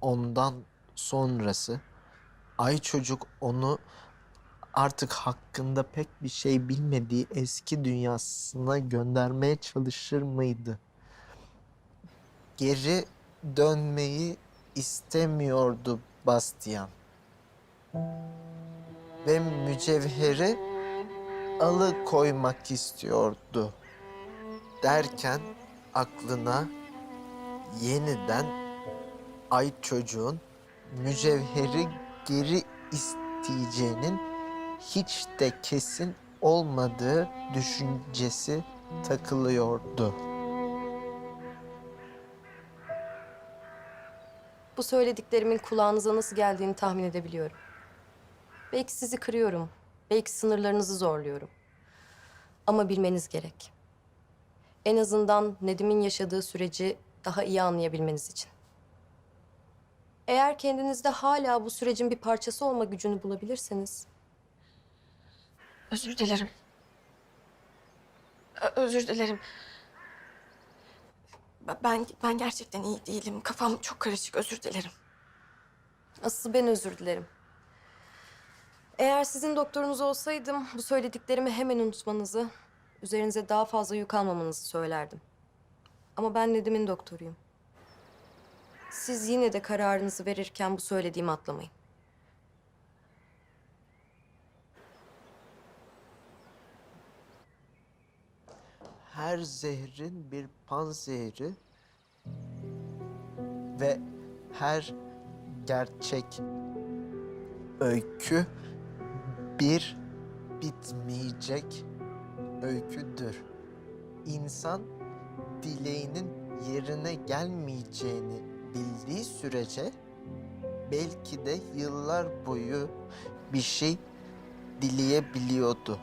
ondan sonrası ay çocuk onu artık hakkında pek bir şey bilmediği eski dünyasına göndermeye çalışır mıydı? Geri dönmeyi istemiyordu Bastian. Ve mücevheri alıkoymak istiyordu. Derken aklına yeniden ay çocuğun mücevheri geri isteyeceğinin hiç de kesin olmadığı düşüncesi takılıyordu. Bu söylediklerimin kulağınıza nasıl geldiğini tahmin edebiliyorum. Belki sizi kırıyorum, belki sınırlarınızı zorluyorum. Ama bilmeniz gerek. En azından Nedim'in yaşadığı süreci daha iyi anlayabilmeniz için. Eğer kendinizde hala bu sürecin bir parçası olma gücünü bulabilirseniz... Özür dilerim. Ö- özür dilerim. B- Ben ben gerçekten iyi değilim. Kafam çok karışık. Özür dilerim. Asıl ben özür dilerim. Eğer sizin doktorunuz olsaydım bu söylediklerimi hemen unutmanızı, üzerinize daha fazla yük almamanızı söylerdim. Ama ben Nedim'in doktoruyum. Siz yine de kararınızı verirken bu söylediğimi atlamayın. Her zehrin bir panzehri ve her gerçek öykü bir bitmeyecek öyküdür. İnsan dileğinin yerine gelmeyeceğini bildiği sürece belki de yıllar boyu bir şey dileyebiliyordu.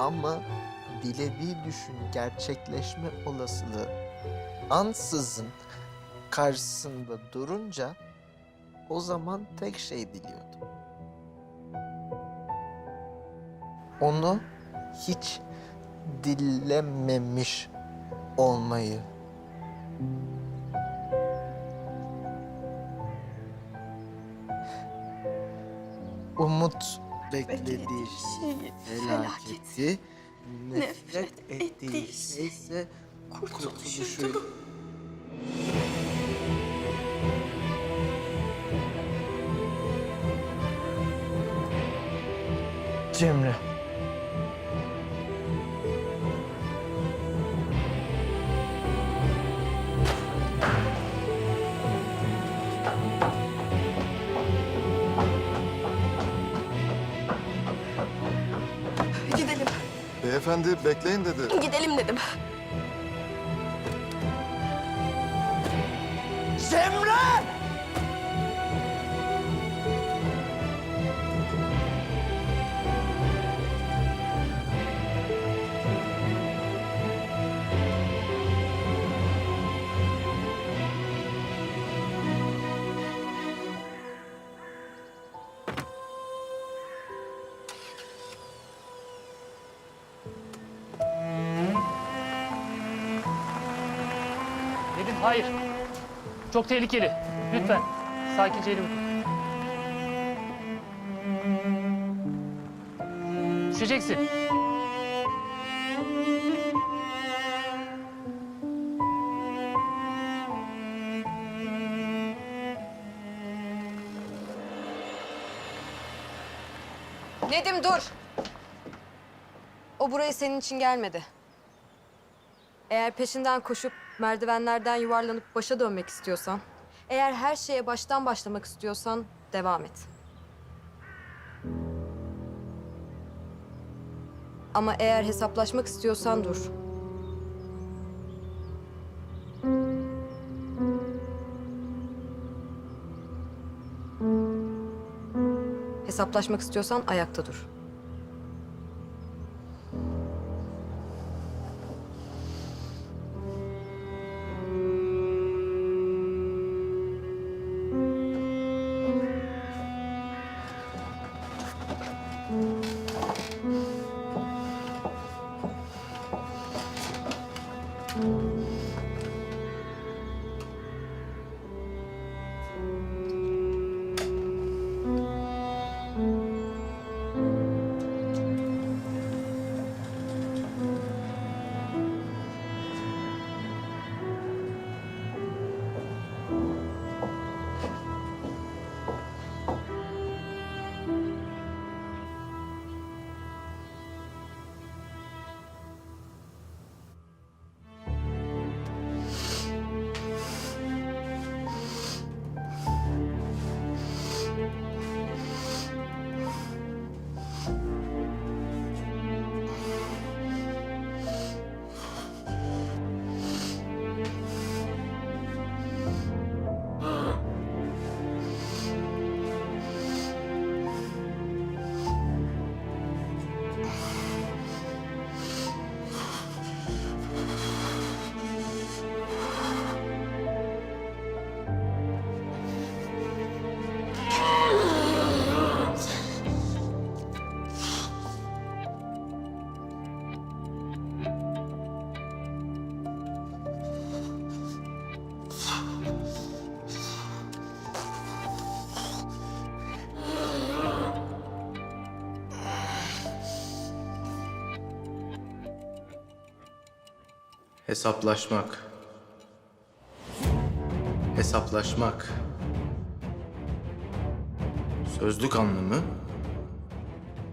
Ama dilediği düşün gerçekleşme olasılığı ansızın karşısında durunca o zaman tek şey diliyordu. Onu hiç dilememiş olmayı. Umut beklediği şey felaketi, nefret ettiği şey ise kurtuluşu. Cemre. Gidelim. Beyefendi bekleyin dedi. Gidelim dedim. Cemre! Hayır. Çok tehlikeli. Lütfen. Sakince elimi tut. Düşeceksin. Nedim dur! O buraya senin için gelmedi. Eğer peşinden koşup merdivenlerden yuvarlanıp başa dönmek istiyorsan, eğer her şeye baştan başlamak istiyorsan devam et. Ama eğer hesaplaşmak istiyorsan dur. Hesaplaşmak istiyorsan ayakta dur. Hesaplaşmak. Hesaplaşmak. Sözlük anlamı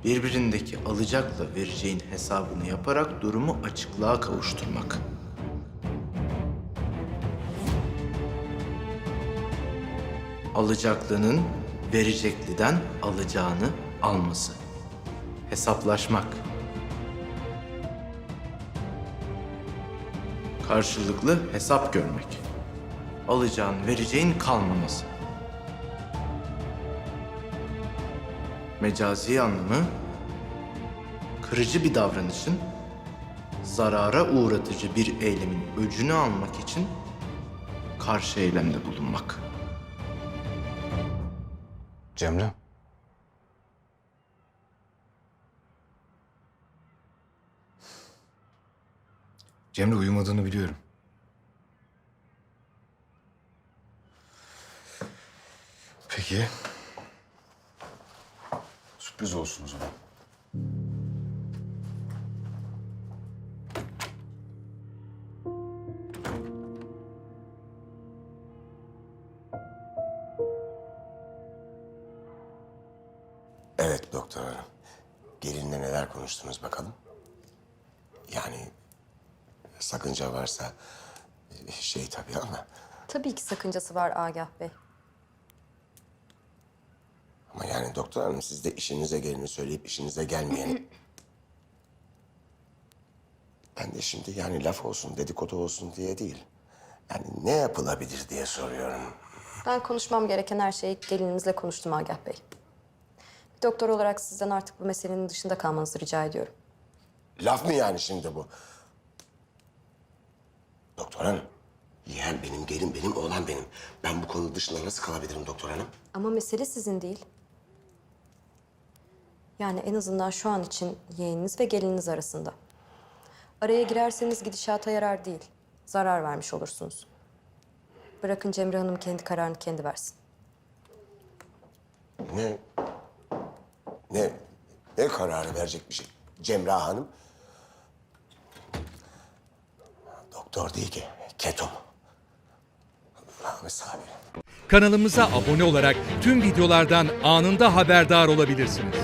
birbirindeki alacakla vereceğin hesabını yaparak durumu açıklığa kavuşturmak. Alacaklının verecekliden alacağını alması. Hesaplaşmak. Karşılıklı hesap görmek. Alacağın, vereceğin kalmaması. Mecazi anlamı kırıcı bir davranışın zarara uğratıcı bir eylemin öcünü almak için karşı eylemde bulunmak. Cemre. Cemre uyumadığını biliyorum. Peki. Sürpriz olsun o zaman. Evet doktor hanım. Gelinle neler konuştunuz bakalım? Yani sakınca varsa şey tabii ama Tabii ki sakıncası var Agah Bey. ama yani doktor hanım siz de işinize geleni söyleyip işinize gelmeyeni. ben de şimdi yani laf olsun dedikodu olsun diye değil. Yani ne yapılabilir diye soruyorum. Ben konuşmam gereken her şeyi gelininizle konuştum Agah Bey. Bir doktor olarak sizden artık bu meselenin dışında kalmanızı rica ediyorum. Laf mı yani şimdi bu? Doktor hanım, yeğen benim, gelin benim, oğlan benim. Ben bu konu dışında nasıl kalabilirim doktor hanım? Ama mesele sizin değil. Yani en azından şu an için yeğeniniz ve gelininiz arasında. Araya girerseniz gidişata yarar değil. Zarar vermiş olursunuz. Bırakın Cemre Hanım kendi kararını kendi versin. Ne? Ne? Ne kararı verecek bir şey? Cemra Hanım. Doktor değil ki, ketum. Ramiz. Kanalımıza abone olarak tüm videolardan anında haberdar olabilirsiniz.